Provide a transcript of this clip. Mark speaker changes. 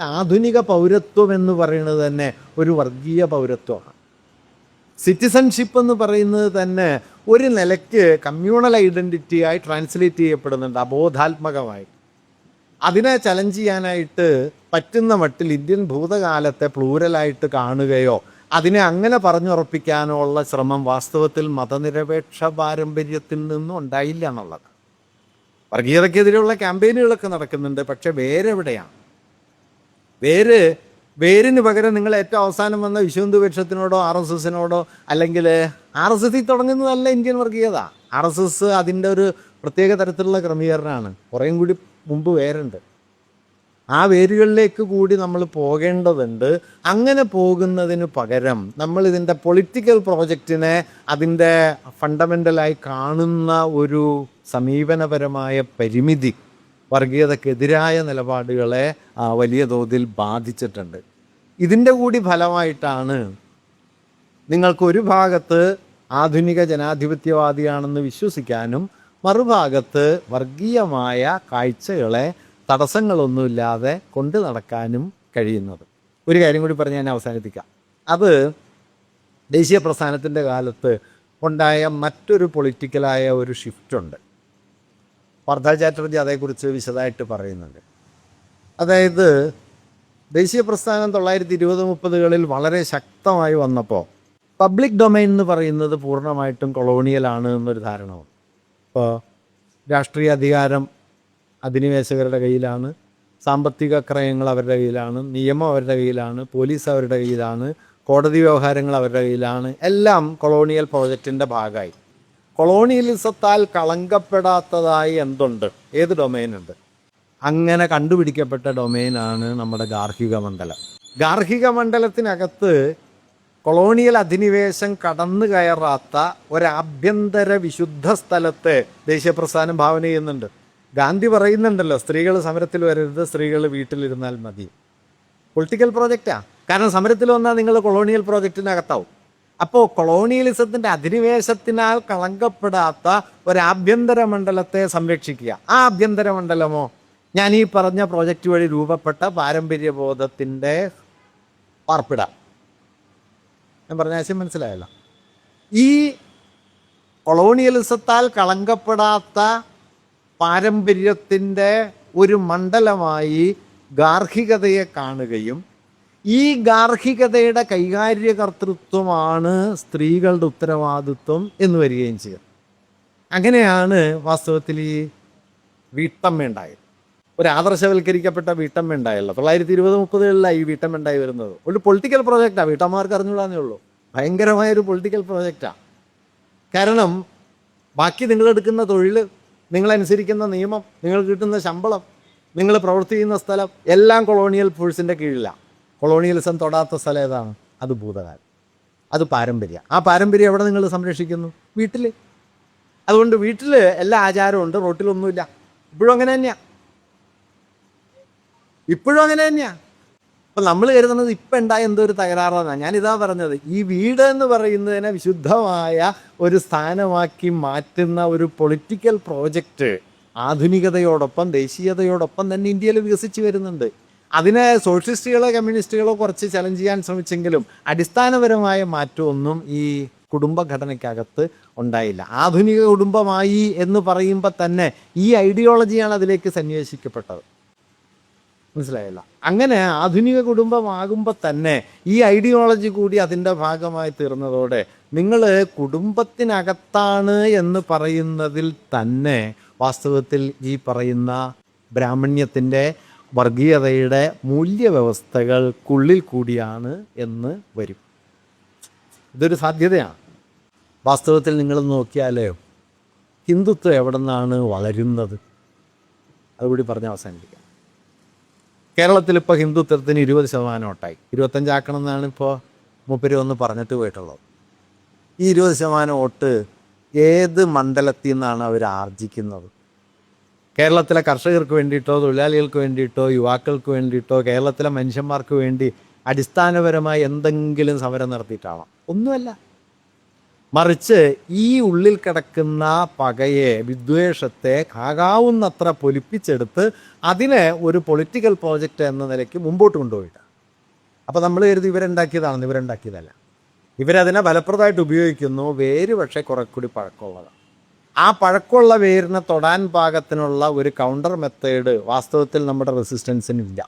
Speaker 1: ആധുനിക പൗരത്വം എന്ന് പറയുന്നത് തന്നെ ഒരു വർഗീയ പൗരത്വമാണ്. സിറ്റിസൺഷിപ്പ് എന്ന് പറയുന്നത് തന്നെ ഒരു നിലയ്ക്ക് കമ്മ്യൂണൽ ഐഡന്റിറ്റിയായി ട്രാൻസ്ലേറ്റ് ചെയ്യപ്പെടുന്നുണ്ട് അബോധാത്മകമായി. അതിനെ ചലഞ്ച് ചെയ്യാനായിട്ട് പറ്റുന്ന മട്ടിൽ ഇന്ത്യൻ ഭൂതകാലത്തെ പ്ലൂരലായിട്ട് കാണുകയോ അതിനെ അങ്ങനെ പറഞ്ഞുറപ്പിക്കാനോ ഉള്ള ശ്രമം വാസ്തവത്തിൽ മതനിരപേക്ഷ പാരമ്പര്യത്തിൽ നിന്നും ഉണ്ടായില്ല എന്നുള്ളത്. വർഗീയതയ്ക്കെതിരെയുള്ള ക്യാമ്പയിനുകളൊക്കെ നടക്കുന്നുണ്ട് പക്ഷേ വേരെവിടെയാണ്? വേര് വേരിന് പകരം നിങ്ങൾ ഏറ്റവും അവസാനം വന്ന വിശ്വഹിന്ദു പക്ഷത്തിനോടോ ആർ എസ് എസിനോടോ അല്ലെങ്കിൽ ആർ എസ് എസിൽ തുടങ്ങുന്നതല്ല ഇന്ത്യൻ വർഗീയത. ആർ എസ് എസ് അതിന്റെ ഒരു പ്രത്യേക തരത്തിലുള്ള ക്രമീകരണമാണ്. കുറേയും കൂടി മുമ്പ് വേരുണ്ട്. ആ വേരുകളിലേക്ക് കൂടി നമ്മൾ പോകേണ്ടതുണ്ട്. അങ്ങനെ പോകുന്നതിന് പകരം നമ്മൾ ഇതിന്റെ പൊളിറ്റിക്കൽ പ്രോജക്റ്റിനെ അതിന്റെ ഫണ്ടമെന്റലായി കാണുന്ന ഒരു സമീപനപരമായ പരിമിതി വർഗീയതക്കെതിരായ നിലപാടുകളെ വലിയ തോതിൽ ബാധിച്ചിട്ടുണ്ട്. ഇതിന്റെ കൂടി ഫലമായിട്ടാണ് നിങ്ങൾക്കൊരു ഭാഗത്ത് ആധുനിക ജനാധിപത്യവാദിയാണെന്ന് വിശ്വസിക്കാനും മറുഭാഗത്ത് വർഗീയമായ കാഴ്ചകളെ തടസ്സങ്ങളൊന്നുമില്ലാതെ കൊണ്ടു നടക്കാനും കഴിയുന്നത്. ഒരു കാര്യം കൂടി പറഞ്ഞ് ഞാൻ അവസാനിപ്പിക്കാം. അത് ദേശീയ പ്രസ്ഥാനത്തിന്റെ കാലത്ത് ഉണ്ടായ മറ്റൊരു പൊളിറ്റിക്കലായ ഒരു ഷിഫ്റ്റുണ്ട് വർദ്ധ ചാറ്റർജി അതേക്കുറിച്ച് വിശദമായിട്ട് പറയുന്നുണ്ട്. അതായത് ദേശീയ പ്രസ്ഥാനം തൊള്ളായിരത്തി ഇരുപത് മുപ്പതുകളിൽ വളരെ ശക്തമായി വന്നപ്പോൾ പബ്ലിക് ഡൊമൈൻ എന്ന് പറയുന്നത് പൂർണമായിട്ടും കൊളോണിയലാണ് എന്നൊരു ധാരണ വന്നു. ഇപ്പോൾ രാഷ്ട്രീയ അധികാരം അധിനിവേശകരുടെ കയ്യിലാണ് സാമ്പത്തിക ക്രയങ്ങൾ അവരുടെ കയ്യിലാണ് നിയമം അവരുടെ കയ്യിലാണ് പോലീസ് അവരുടെ കയ്യിലാണ് കോടതി വ്യവഹാരങ്ങൾ അവരുടെ കയ്യിലാണ് എല്ലാം കൊളോണിയൽ പ്രോജക്റ്റിന്റെ ഭാഗമായി. കൊളോണിയലിസത്താൽ കളങ്കപ്പെടാത്തതായി എന്തുണ്ട്? ഏത് ഡൊമൈനുണ്ട് അങ്ങനെ കണ്ടുപിടിക്കപ്പെട്ട ഡൊമൈനാണ് നമ്മുടെ ഗാർഹിക മണ്ഡലം ഗാർഹിക മണ്ഡലത്തിനകത്ത് കൊളോണിയൽ അധിനിവേശം കടന്നു കയറാത്ത ഒരാഭ്യന്തര വിശുദ്ധ സ്ഥലത്തെ ദേശീയ പ്രസ്ഥാനം ഭാവന ചെയ്യുന്നുണ്ട്. ഗാന്ധി പറയുന്നുണ്ടല്ലോ സ്ത്രീകൾ സമരത്തിൽ വരരുത് സ്ത്രീകൾ വീട്ടിലിരുന്നാൽ മതി. പൊളിറ്റിക്കൽ പ്രോജക്റ്റാ കാരണം സമരത്തിൽ വന്നാൽ നിങ്ങൾ കൊളോണിയൽ പ്രോജക്റ്റിനകത്താവും അപ്പോൾ കൊളോണിയലിസത്തിന്റെ അധിനിവേശത്തിനാൽ കളങ്കപ്പെടാത്ത ഒരു ആഭ്യന്തര മണ്ഡലത്തെ സംരക്ഷിക്കുക. ആ ആഭ്യന്തര മണ്ഡലമോ? ഞാൻ ഈ പറഞ്ഞ പ്രോജക്റ്റ് വഴി രൂപപ്പെട്ട പാരമ്പര്യബോധത്തിന്റെ പാർപ്പിട. ഞാൻ പറഞ്ഞ ആശയം മനസ്സിലായല്ലോ? ഈ കൊളോണിയലിസത്താൽ കളങ്കപ്പെടാത്ത പാരമ്പര്യത്തിന്റെ ഒരു മണ്ഡലമായി ഗാർഹികതയെ കാണുകയും ഈ ഗാർഹികതയുടെ കൈകാര്യകർത്തൃത്വമാണ് സ്ത്രീകളുടെ ഉത്തരവാദിത്വം എന്ന് വരികയും ചെയ്യും. അങ്ങനെയാണ് വാസ്തവത്തിൽ ഈ വീട്ടമ്മ ഉണ്ടായത്. ഒരു ആദർശവൽക്കരിക്കപ്പെട്ട വീട്ടമ്മ ഉണ്ടായല്ലോ. തൊള്ളായിരത്തി ഇരുപത് മുപ്പതുകളിലാണ് ഈ വീട്ടമ്മ ഉണ്ടായി വരുന്നത്. ഒരു പൊളിറ്റിക്കൽ പ്രോജക്റ്റാണ് വീട്ടമ്മമാർക്ക് അറിഞ്ഞുകൂടാന്നേ ഉള്ളൂ. ഭയങ്കരമായ ഒരു പൊളിറ്റിക്കൽ പ്രോജക്റ്റാണ് കാരണം ബാക്കി നിങ്ങളെടുക്കുന്ന തൊഴിൽ നിങ്ങളനുസരിക്കുന്ന നിയമം നിങ്ങൾ കിട്ടുന്ന ശമ്പളം നിങ്ങൾ പ്രവർത്തിക്കുന്ന സ്ഥലം എല്ലാം കൊളോണിയൽ ഫോഴ്സിന്റെ കീഴിലാണ് കൊളോണിയലിസം തൊടാത്ത സ്ഥലം ഏതാണ്? അത് ഭൂതകാലം. അത് പാരമ്പര്യം. ആ പാരമ്പര്യം എവിടെ നിങ്ങൾ സംരക്ഷിക്കുന്നു? വീട്ടിൽ. അതുകൊണ്ട് വീട്ടിൽ എല്ലാ ആചാരവും ഉണ്ട് റോട്ടിലൊന്നുമില്ല. ഇപ്പോഴും അങ്ങനെ തന്നെയാണ് ഇപ്പോഴും അങ്ങനെ തന്നെയാണ് അപ്പം നമ്മൾ കരുതുന്നത് ഇപ്പം ഉണ്ടായ എന്തോ ഒരു തകരാറാണ്. ഞാനിതാ പറഞ്ഞത് ഈ വീട് എന്ന് പറയുന്നതിനെ വിശുദ്ധമായ ഒരു സ്ഥാനമാക്കി മാറ്റുന്ന ഒരു പൊളിറ്റിക്കൽ പ്രോജക്റ്റ് ആധുനികതയോടൊപ്പം ദേശീയതയോടൊപ്പം തന്നെ ഇന്ത്യയിൽ വികസിച്ച് വരുന്നുണ്ട്. അതിനെ സോഷ്യലിസ്റ്റുകളോ കമ്മ്യൂണിസ്റ്റുകളോ കുറച്ച് ചലഞ്ച് ചെയ്യാൻ ശ്രമിച്ചെങ്കിലും അടിസ്ഥാനപരമായ മാറ്റമൊന്നും ഈ കുടുംബഘടനയ്ക്കകത്ത് ഉണ്ടായില്ല. ആധുനിക കുടുംബമായി എന്ന് പറയുമ്പോൾ തന്നെ ഈ ഐഡിയോളജിയാണ് അതിലേക്ക് സന്നിവേശിക്കപ്പെട്ടത് മനസ്സിലായില്ല? അങ്ങനെ ആധുനിക കുടുംബമാകുമ്പോൾ തന്നെ ഈ ഐഡിയോളജി കൂടി അതിന്റെ ഭാഗമായി തീർന്നതോടെ നിങ്ങൾ കുടുംബത്തിനകത്താണ് എന്ന് പറയുന്നതിൽ തന്നെ വാസ്തവത്തിൽ ഈ പറയുന്ന ബ്രാഹ്മണ്യത്തിന്റെ വർഗീയതയുടെ മൂല്യവ്യവസ്ഥകൾക്കുള്ളിൽ കൂടിയാണ് എന്ന് വരും. ഇതൊരു സാധ്യതയാണ്. വാസ്തവത്തിൽ നിങ്ങൾ നോക്കിയാലേ ഹിന്ദുത്വം എവിടെ നിന്നാണ് വളരുന്നത്? അതുകൂടി പറഞ്ഞ് അവസാനിപ്പിക്കാം. കേരളത്തിൽ ഇപ്പോൾ ഹിന്ദുത്വത്തിന് ഇരുപത് ശതമാനം ഒട്ടായി ഇരുപത്തഞ്ചാക്കണം എന്നാണ് ഇപ്പോൾ മുപ്പര് ഒന്ന് പറഞ്ഞിട്ട് പോയിട്ടുള്ളത്. ഈ ഇരുപത് ശതമാനം വോട്ട് ഏത് മണ്ഡലത്തിൽ നിന്നാണ് അവർ ആർജിക്കുന്നത്? കേരളത്തിലെ കർഷകർക്ക് വേണ്ടിയിട്ടോ തൊഴിലാളികൾക്ക് വേണ്ടിയിട്ടോ യുവാക്കൾക്ക് വേണ്ടിയിട്ടോ കേരളത്തിലെ മനുഷ്യന്മാർക്ക് വേണ്ടി അടിസ്ഥാനപരമായി എന്തെങ്കിലും സമരം നടത്തിയിട്ടാണോ ഒന്നുമല്ല. മറിച്ച് ഈ ഉള്ളിൽ കിടക്കുന്ന പകയെ വിദ്വേഷത്തെ കാകാവുന്നത്ര പൊലിപ്പിച്ചെടുത്ത് അതിനെ ഒരു പൊളിറ്റിക്കൽ പ്രോജക്റ്റ് എന്ന നിലയ്ക്ക് മുമ്പോട്ട് കൊണ്ടുപോയിട്ടാണ് അപ്പോൾ നമ്മൾ കരുതി ഇവരുണ്ടാക്കിയതാണെന്ന് ഇവരുണ്ടാക്കിയതല്ല. ഇവരതിനെ ഫലപ്രദമായിട്ട് ഉപയോഗിക്കുന്നു. വേര് പക്ഷേ കുറെ കൂടി പഴക്കമുള്ളതാണ്. ആ പഴക്കമുള്ള വേരിനെ തൊടാൻ പാകത്തിനുള്ള ഒരു കൗണ്ടർ മെത്തേഡ് വാസ്തവത്തിൽ നമ്മുടെ റെസിസ്റ്റൻസിനില്ല